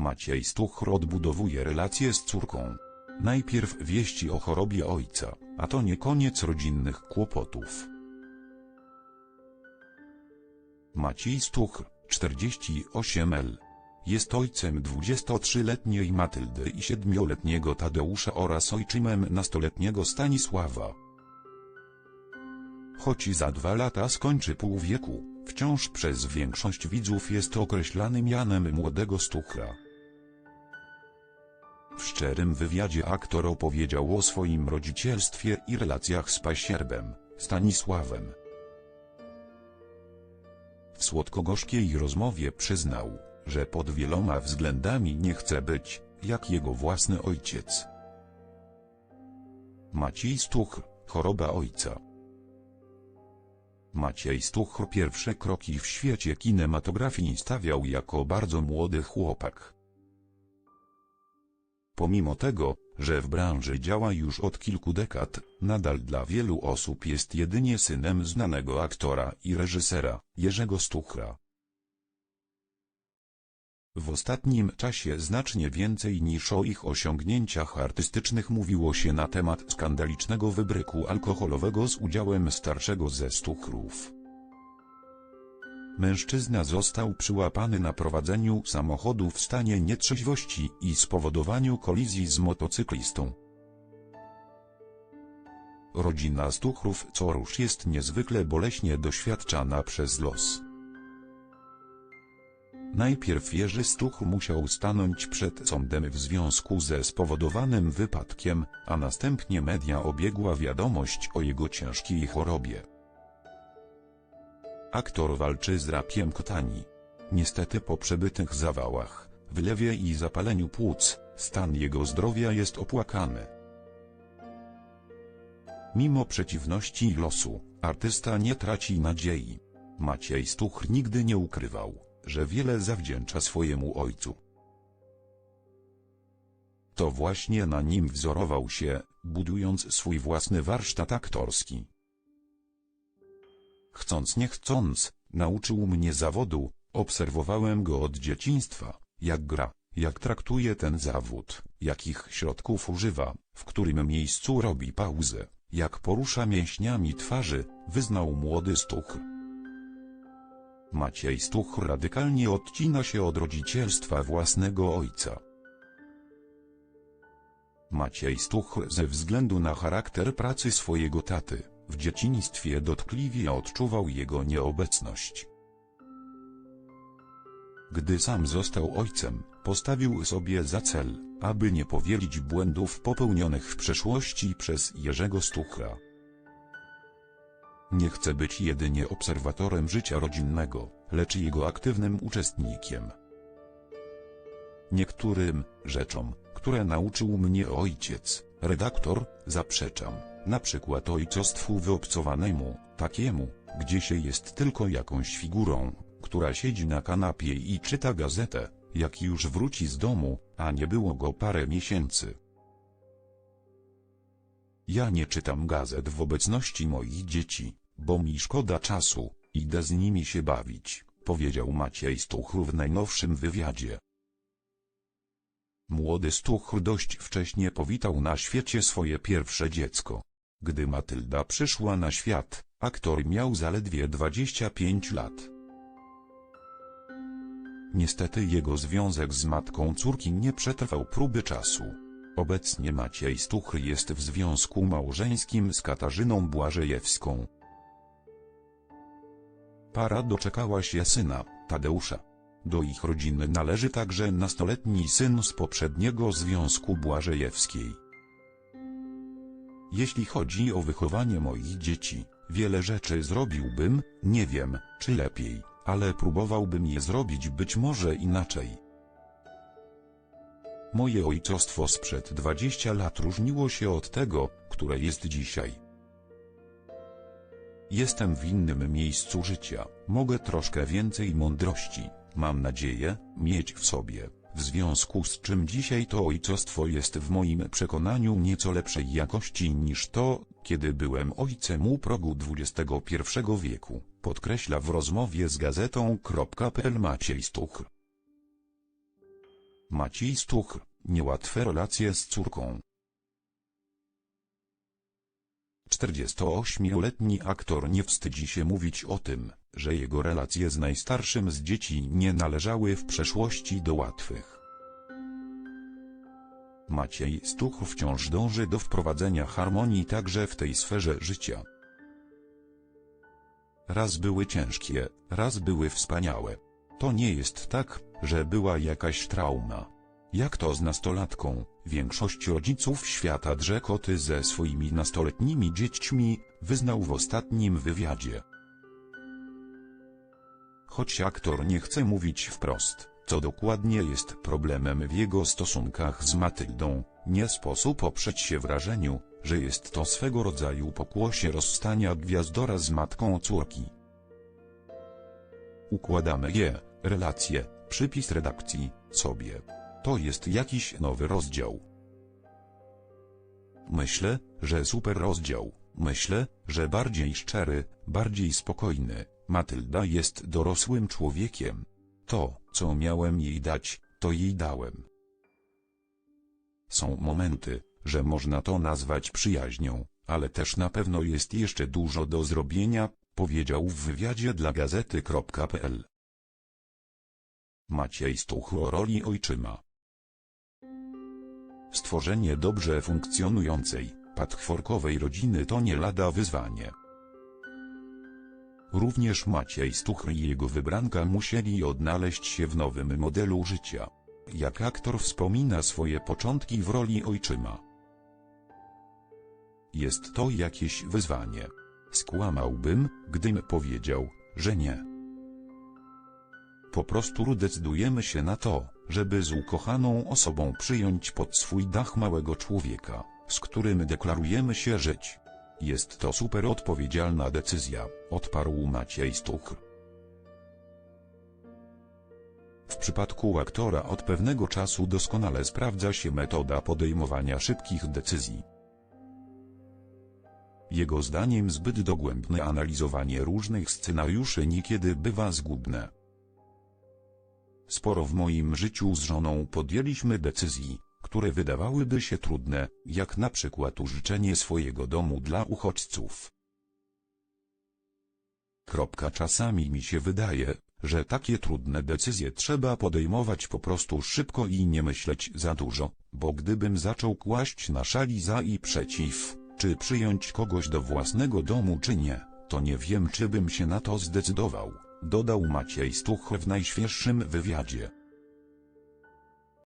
Maciej Stuchr odbudowuje relacje z córką. Najpierw wieści o chorobie ojca, a to nie koniec rodzinnych kłopotów. Maciej Stuchr, 48L. Jest ojcem 23-letniej Matyldy i 7-letniego Tadeusza oraz ojczymem nastoletniego Stanisława. Choć za dwa lata skończy pół wieku, wciąż przez większość widzów jest określany mianem młodego Stuchra. W szczerym wywiadzie aktor opowiedział o swoim rodzicielstwie i relacjach z pasierbem, Stanisławem. W słodko-gorzkiej rozmowie przyznał, że pod wieloma względami nie chce być, jak jego własny ojciec. Maciej Stuchr, choroba ojca. Maciej Stuchr pierwsze kroki w świecie kinematografii stawiał jako bardzo młody chłopak. Pomimo tego, że w branży działa już od kilku dekad, nadal dla wielu osób jest jedynie synem znanego aktora i reżysera, Jerzego Stuchra. W ostatnim czasie znacznie więcej niż o ich osiągnięciach artystycznych mówiło się na temat skandalicznego wybryku alkoholowego z udziałem starszego ze Stuchrów. Mężczyzna został przyłapany na prowadzeniu samochodu w stanie nietrzeźwości i spowodowaniu kolizji z motocyklistą. Rodzina Stuchrów Corusz jest niezwykle boleśnie doświadczana przez los. Najpierw Jerzy Stuchr musiał stanąć przed sądem w związku ze spowodowanym wypadkiem, a następnie media obiegła wiadomość o jego ciężkiej chorobie. Aktor walczy z rakiem kotani. Niestety po przebytych zawałach, wylewie i zapaleniu płuc, stan jego zdrowia jest opłakany. Mimo przeciwności losu, artysta nie traci nadziei. Maciej Stuchr nigdy nie ukrywał, że wiele zawdzięcza swojemu ojcu. To właśnie na nim wzorował się, budując swój własny warsztat aktorski. Chcąc nie chcąc, nauczył mnie zawodu, obserwowałem go od dzieciństwa, jak gra, jak traktuje ten zawód, jakich środków używa, w którym miejscu robi pauzę, jak porusza mięśniami twarzy, wyznał młody Stuchr. Maciej Stuchr radykalnie odcina się od rodzicielstwa własnego ojca. Maciej Stuchr ze względu na charakter pracy swojego taty, w dzieciństwie dotkliwie odczuwał jego nieobecność. Gdy sam został ojcem, postawił sobie za cel, aby nie powielić błędów popełnionych w przeszłości przez Jerzego Stuchra. Nie chce być jedynie obserwatorem życia rodzinnego, lecz jego aktywnym uczestnikiem. Niektórym rzeczom, które nauczył mnie ojciec, redaktor, zaprzeczam, na przykład ojcostwu wyobcowanemu, takiemu, gdzie się jest tylko jakąś figurą, która siedzi na kanapie i czyta gazetę, jak już wróci z domu, a nie było go parę miesięcy. Ja nie czytam gazet w obecności moich dzieci, bo mi szkoda czasu, idę z nimi się bawić, powiedział Maciej Stuchr w najnowszym wywiadzie. Młody Stuchr dość wcześnie powitał na świecie swoje pierwsze dziecko. Gdy Matylda przyszła na świat, aktor miał zaledwie 25 lat. Niestety jego związek z matką córki nie przetrwał próby czasu. Obecnie Maciej Stuchr jest w związku małżeńskim z Katarzyną Błażejewską. Para doczekała się syna, Tadeusza. Do ich rodziny należy także nastoletni syn z poprzedniego związku Błażejewskiej. Jeśli chodzi o wychowanie moich dzieci, wiele rzeczy zrobiłbym, nie wiem, czy lepiej, ale próbowałbym je zrobić być może inaczej. Moje ojcostwo sprzed 20 lat różniło się od tego, które jest dzisiaj. Jestem w innym miejscu życia, mogę troszkę więcej mądrości, mam nadzieję, mieć w sobie, w związku z czym dzisiaj to ojcostwo jest w moim przekonaniu nieco lepszej jakości niż to, kiedy byłem ojcem u progu XXI wieku, podkreśla w rozmowie z gazetą.pl Maciej Stuchr. Maciej Stuchr, niełatwe relacje z córką. 48-letni aktor nie wstydzi się mówić o tym, że jego relacje z najstarszym z dzieci nie należały w przeszłości do łatwych. Maciej Stuchr wciąż dąży do wprowadzenia harmonii także w tej sferze życia. Raz były ciężkie, raz były wspaniałe. To nie jest tak, że była jakaś trauma. Jak to z nastolatką, większość rodziców świata drze koty ze swoimi nastoletnimi dziećmi, wyznał w ostatnim wywiadzie. Choć aktor nie chce mówić wprost, co dokładnie jest problemem w jego stosunkach z Matyldą, nie sposób oprzeć się wrażeniu, że jest to swego rodzaju pokłosie rozstania gwiazdora z matką córki. Układamy je, relacje, przypis redakcji, sobie. To jest jakiś nowy rozdział. Myślę, że super rozdział. Myślę, że bardziej szczery, bardziej spokojny. Matylda jest dorosłym człowiekiem. To, co miałem jej dać, to jej dałem. Są momenty, że można to nazwać przyjaźnią, ale też na pewno jest jeszcze dużo do zrobienia, powiedział w wywiadzie dla gazety.pl. Maciej Stuch o roli ojczyma. Stworzenie dobrze funkcjonującej, patchworkowej rodziny to nie lada wyzwanie. Również Maciej Stuchr i jego wybranka musieli odnaleźć się w nowym modelu życia. Jak aktor wspomina swoje początki w roli ojczyma. Jest to jakieś wyzwanie. Skłamałbym, gdym powiedział, że nie. Po prostu decydujemy się na to, żeby z ukochaną osobą przyjąć pod swój dach małego człowieka, z którym deklarujemy się żyć. Jest to super odpowiedzialna decyzja, odparł Maciej Stuchr. W przypadku aktora od pewnego czasu doskonale sprawdza się metoda podejmowania szybkich decyzji. Jego zdaniem zbyt dogłębne analizowanie różnych scenariuszy niekiedy bywa zgubne. Sporo w moim życiu z żoną podjęliśmy decyzji, które wydawałyby się trudne, jak na przykład użyczenie swojego domu dla uchodźców. Kropka czasami mi się wydaje, że takie trudne decyzje trzeba podejmować po prostu szybko i nie myśleć za dużo, bo gdybym zaczął kłaść na szali za i przeciw, czy przyjąć kogoś do własnego domu czy nie, to nie wiem czy bym się na to zdecydował, dodał Maciej Stuch w najświeższym wywiadzie.